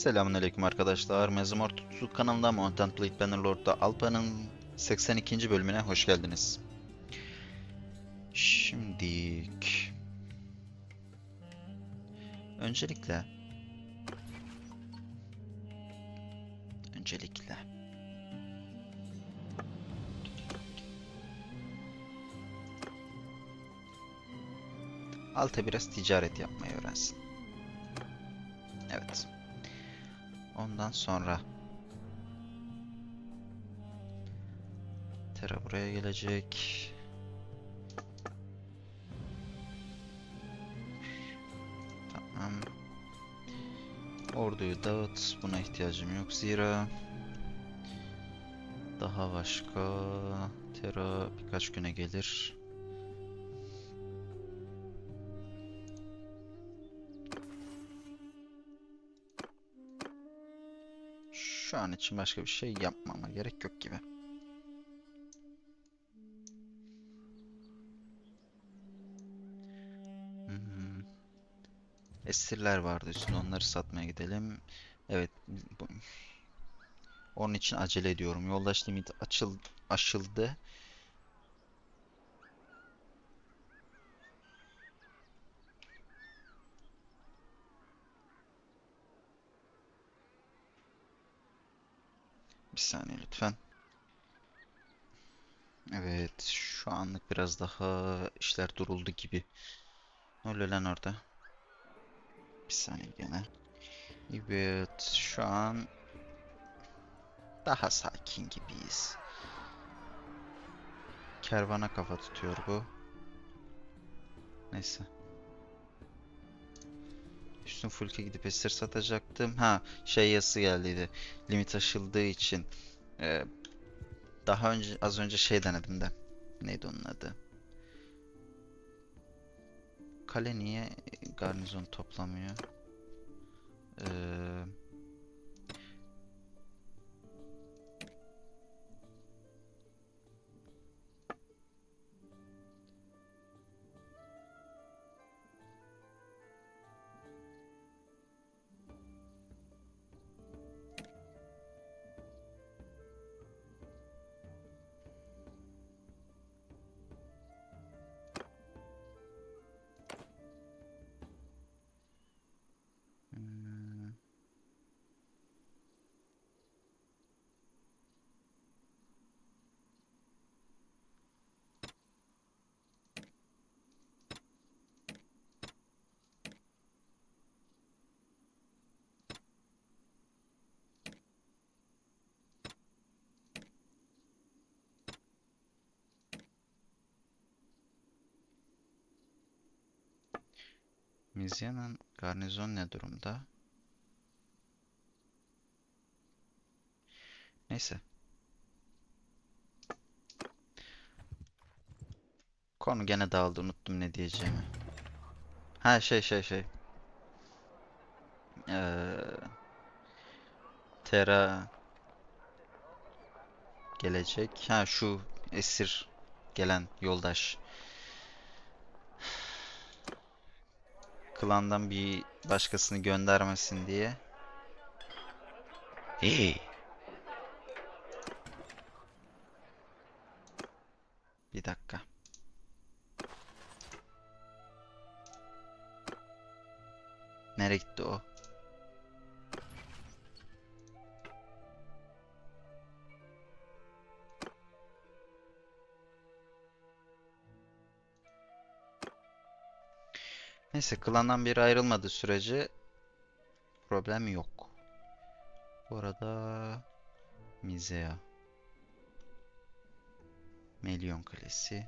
Selamünaleyküm arkadaşlar. Mezmor Tutsu kanalında Mountain Blade Bannerlord'da Alpa'nın 82. bölümüne hoş geldiniz. Şimdilik... Öncelikle... Öncelikle... Alta biraz ticaret yapmayı öğrensin. Evet. Ondan sonra Tera buraya gelecek. Tamam. Orduyu dağıt. Buna ihtiyacım yok zira. Daha başka Tera birkaç güne gelir. Şu an için başka bir şey yapmama gerek yok gibi. Hmm. Esirler vardı üstünde onları satmaya gidelim. Evet. Onun için acele ediyorum. Yoldaş limit açıl aşıldı. Saniye lütfen. Evet, şu anlık biraz daha işler duruldu gibi. Ne oluyor lan orada? Bir saniye gene. Evet, şu an daha sakin gibiyiz. Kervana kafa tutuyor bu. Neyse. Üstün Fulk'e gidip esir satacaktım. Ha, şey yazısı geldiydi. Limit aşıldığı için ee, daha önce az önce şey denedim de. Neydi onun adı? Kale niye garnizon toplamıyor? Ee, Mizya'nın garnizon ne durumda? Neyse. Konu gene dağıldı. Unuttum ne diyeceğimi. Ha şey şey şey. Ee, Tera gelecek. Ha şu esir gelen yoldaş. Klandan bir başkasını göndermesin diye. Hey. Bir dakika. Nereye gitti o? Neyse klandan biri ayrılmadığı sürece problem yok. Bu arada Mizea Melyon Kalesi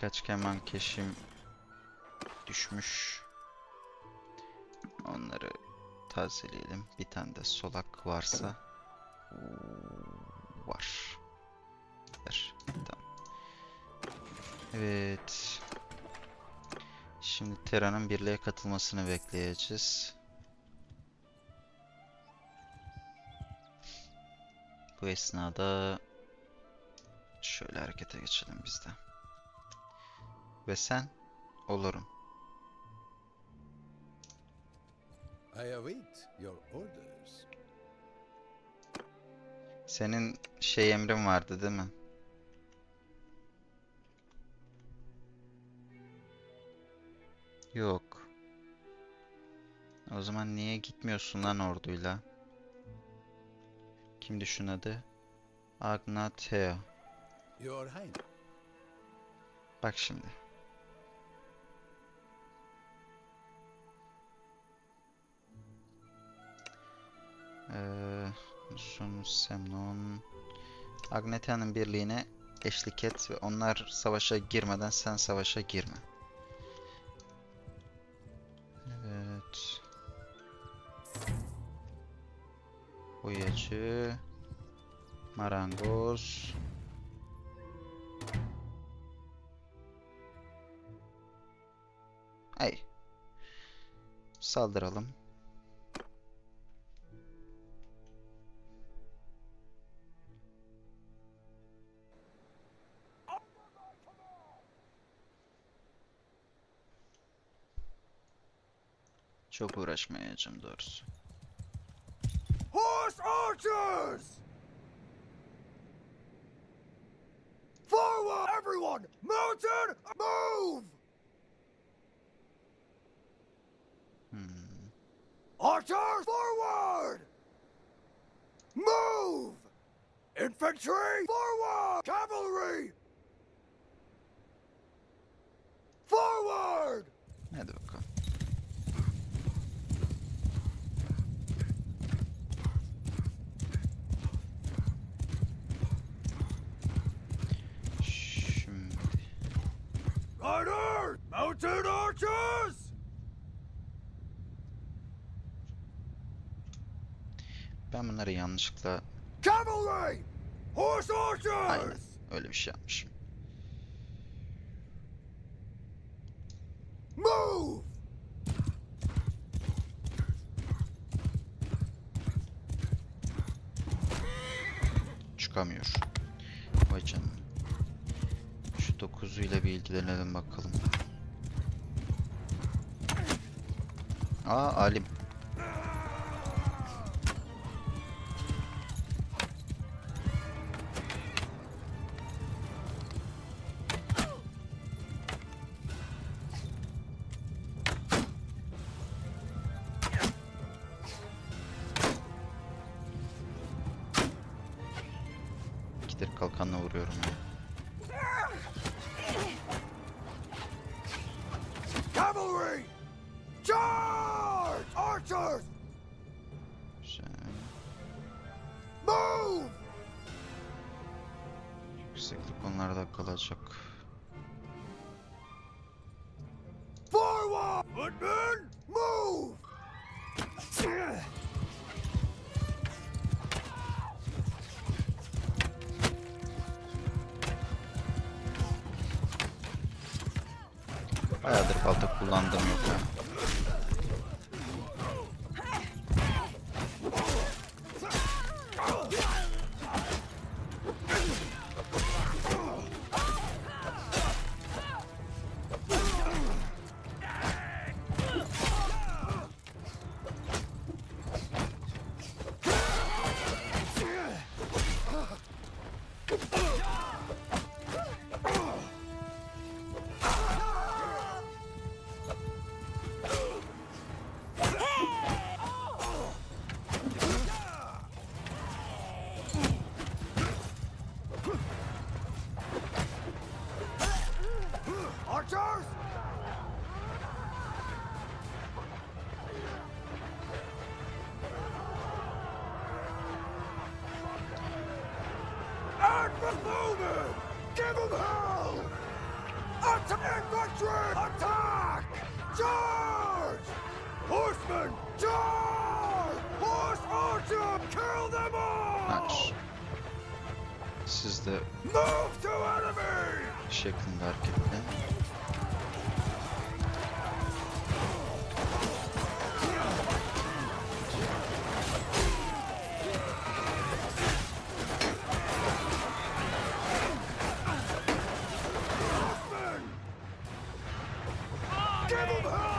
Birkaç keman keşim düşmüş. Onları tazeleyelim. Bir tane de solak varsa var. Ver. Tamam. Evet. Şimdi Terra'nın birliğe katılmasını bekleyeceğiz. Bu esnada şöyle harekete geçelim biz de. Ve sen olurum. I await your orders. Senin şey emrin vardı değil mi? Yok. O zaman niye gitmiyorsun lan orduyla? Kimdi şunun adı? Agnateo. Your Highness. Bak şimdi. Ee, Semnon Agnetea'nın birliğine eşlik et ve onlar savaşa girmeden sen savaşa girme. Evet. Boyacı Marangoz Ay. Saldıralım. Çok uğraşmayacağım doğrusu. Horse archers! Forward, everyone! Mounted, move! Hmm. Archers, forward! Move! Infantry, forward! Cavalry! Forward! Hadi bakalım. Şimdi Riders! Mounted archers! Ben bunları yanlışlıkla Cavalry! Horse archers! aynen öyle bir şey yapmışım. Move! Çıkamıyor. Vay canına. Şu 9'uyla bir ilgilenelim bakalım. Aa alim. Archers! Güzel. Move! Yükseklik onlarda kalacak. Forward! Footmen, move! Bayağıdır balta kullandığım yok ya. Movement! Give them hell! Attack! Infantry! Attack! Charge! Horsemen! Charge! Horse archer! Kill them all! Nice. Siz de Move to enemy! şeklinde hareketli. Give him hell!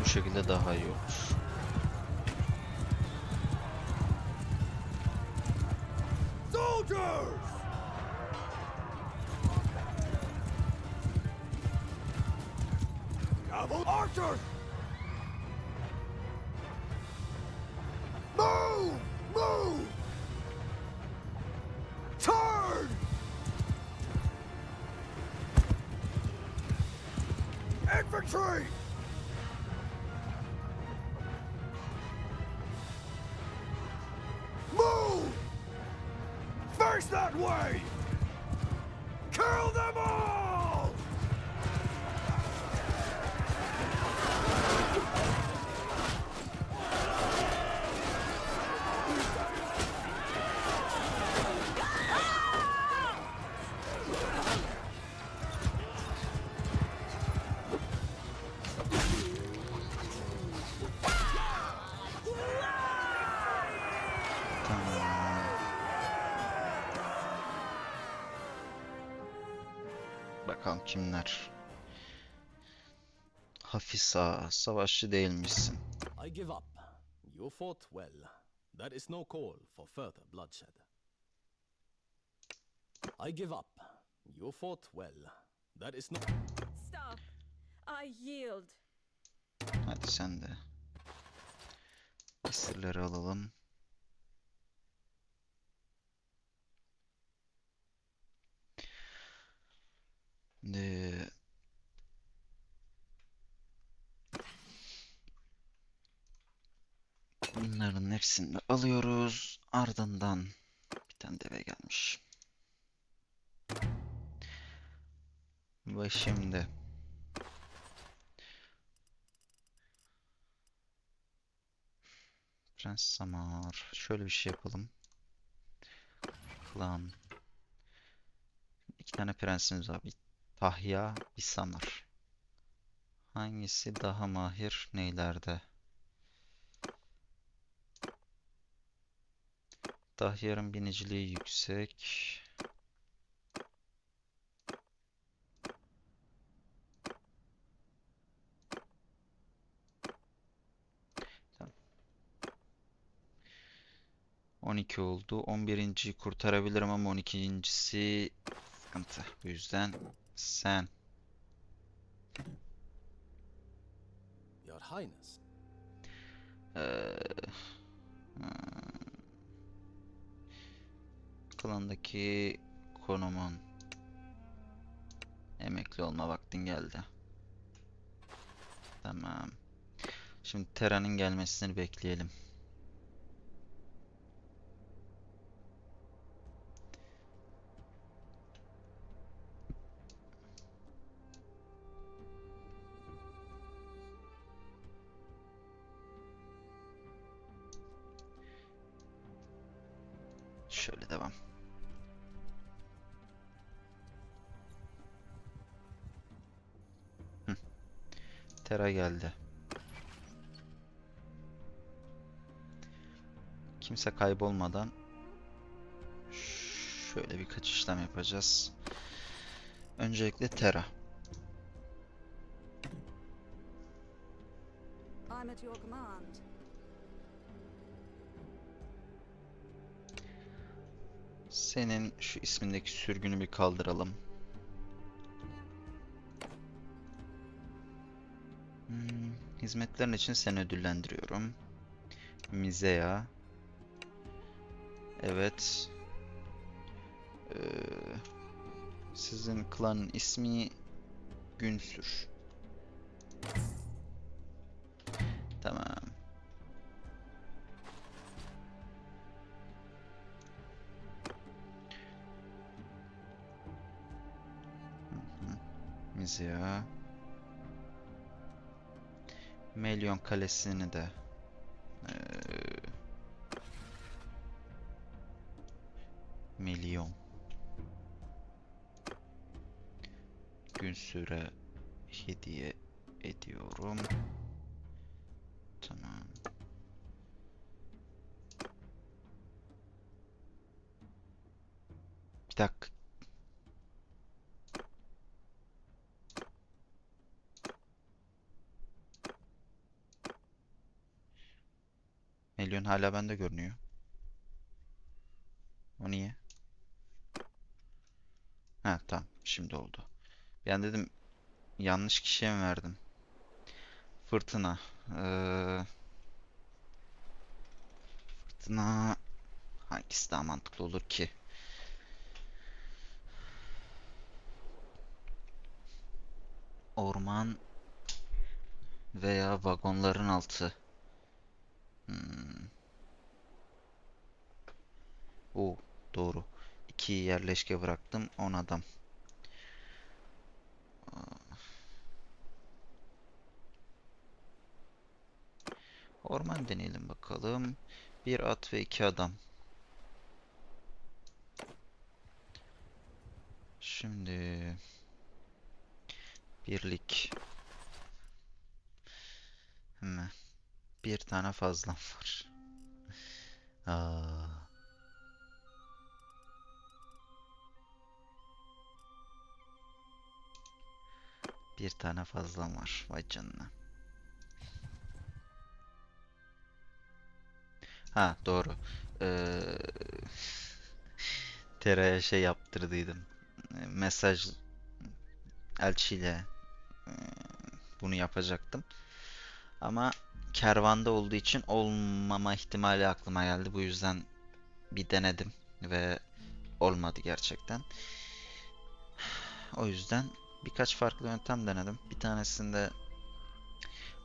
Bu şekilde daha iyi olur. Soldiers! Cavalry archers! Face that way! Kill them all! Hafisa, savaşçı değilmişsin. I give up. You fought well. There is no call for further bloodshed. I give up. You fought well. There is no. Stop. I yield. Hadi sen de. Esirleri alalım. Şimdi bunların hepsini de alıyoruz. Ardından bir tane deve gelmiş. Ve şimdi Prens Samar. Şöyle bir şey yapalım. Klan. İki tane prensimiz var. Bir Tahya, bir Samar. Hangisi daha mahir neylerde? Tahyar'ın biniciliği yüksek. Tamam. 12 oldu. 11.yi kurtarabilirim ama 12.si sıkıntı. Bu yüzden sen Your Highness. Hmm, klandaki konumun emekli olma vaktin geldi. Tamam. Şimdi Tera'nın gelmesini bekleyelim. Şöyle devam. Tera geldi. Kimse kaybolmadan şöyle birkaç işlem yapacağız. Öncelikle Tera. I'm at your command. Senin şu ismindeki sürgünü bir kaldıralım. Hmm, hizmetlerin için seni ödüllendiriyorum. Mizea. Evet. Ee, sizin klanın ismi Günsür. Tamam. Mizya. Melyon Kalesi'ni de eee Milyon gün süre hediye ediyorum. Tamam. Bir dakika. Hala bende görünüyor. O niye? Ha tamam şimdi oldu. Ben dedim yanlış kişiye mi verdim? Fırtına. Ee, fırtına hangisi daha mantıklı olur ki? Orman veya vagonların altı. Hmm. Oo, doğru. İki yerleşke bıraktım. 10 adam. Orman deneyelim bakalım. Bir at ve iki adam. Şimdi birlik. Hemen. Bir tane fazlam var. Aa. Bir tane fazlam var. Vay canına. Ha doğru. Ee, Tera'ya şey yaptırdıydım. Ee, Mesaj elçiyle ee, bunu yapacaktım. Ama kervanda olduğu için olmama ihtimali aklıma geldi. Bu yüzden bir denedim ve olmadı gerçekten. O yüzden birkaç farklı yöntem denedim. Bir tanesinde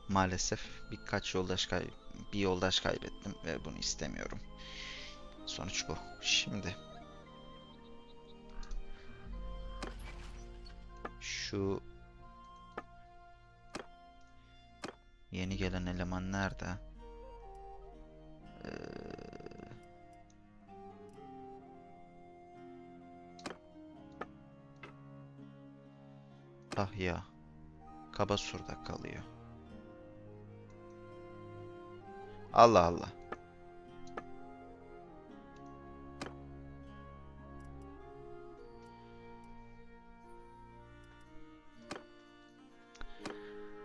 maalesef birkaç yoldaş kay bir yoldaş kaybettim ve bunu istemiyorum. Sonuç bu. Şimdi şu yeni gelen eleman nerede? Ah ya. Kabasur'da kalıyor. Allah Allah.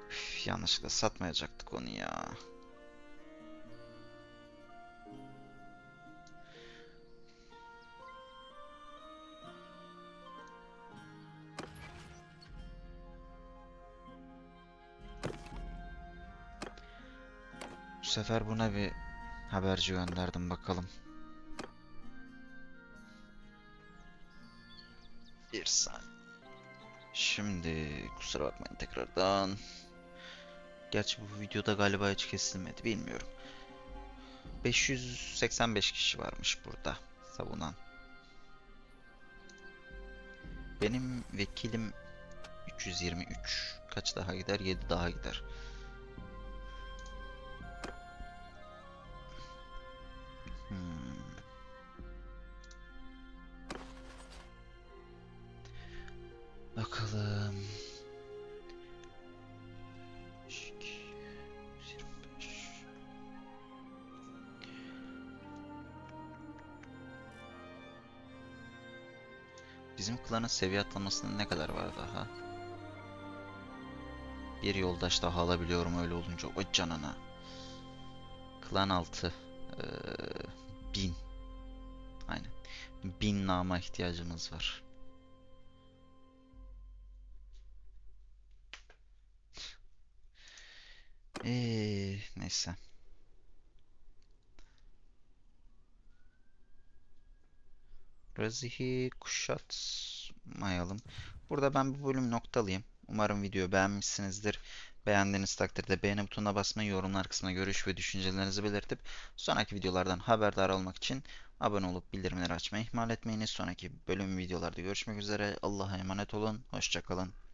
Üf, yanlışlıkla satmayacaktık onu ya. Bu sefer buna bir haberci gönderdim bakalım. Bir saniye. Şimdi kusura bakmayın tekrardan. Gerçi bu videoda galiba hiç kesilmedi bilmiyorum. 585 kişi varmış burada savunan. Benim vekilim 323. Kaç daha gider? 7 daha gider. Bizim klanın seviye atlamasının ne kadar var daha? Bir yoldaş daha alabiliyorum öyle olunca. O canına. Klan 6. Ee, 1000. Aynen. 1000 nama ihtiyacımız var. Eee neyse. Razih'i kuşatmayalım. Burada ben bu bölüm noktalayayım. Umarım videoyu beğenmişsinizdir. Beğendiğiniz takdirde beğeni butonuna basmayı, yorumlar kısmına görüş ve düşüncelerinizi belirtip sonraki videolardan haberdar olmak için abone olup bildirimleri açmayı ihmal etmeyiniz. Sonraki bölüm videolarda görüşmek üzere. Allah'a emanet olun. Hoşçakalın.